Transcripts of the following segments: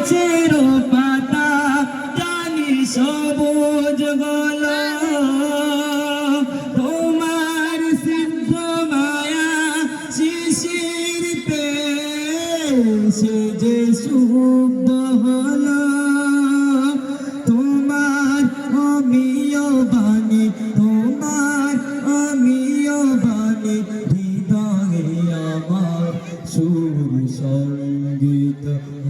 গাছের পাতা জানি সবুজ গল। তোমার সিদ্ধ মায়া শিশিরতে সে যে শুদ্ধ হল। তোমার আমিও বাণী, তোমার আমিও বাণী, হৃদয়ে আমার সুর সংগীত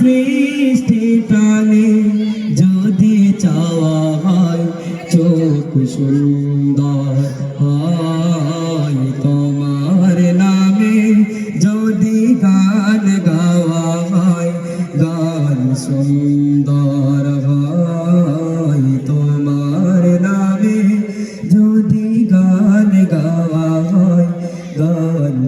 সৃষ্টি প্রাণে যদি চাওয়া হয়, চোখ সুন্দর হয়। তোমার নামে যদি গান গাওয়া হয়, গান সুন্দর হয়। তোমার নামে যদি গান গাওয়া হয়, গান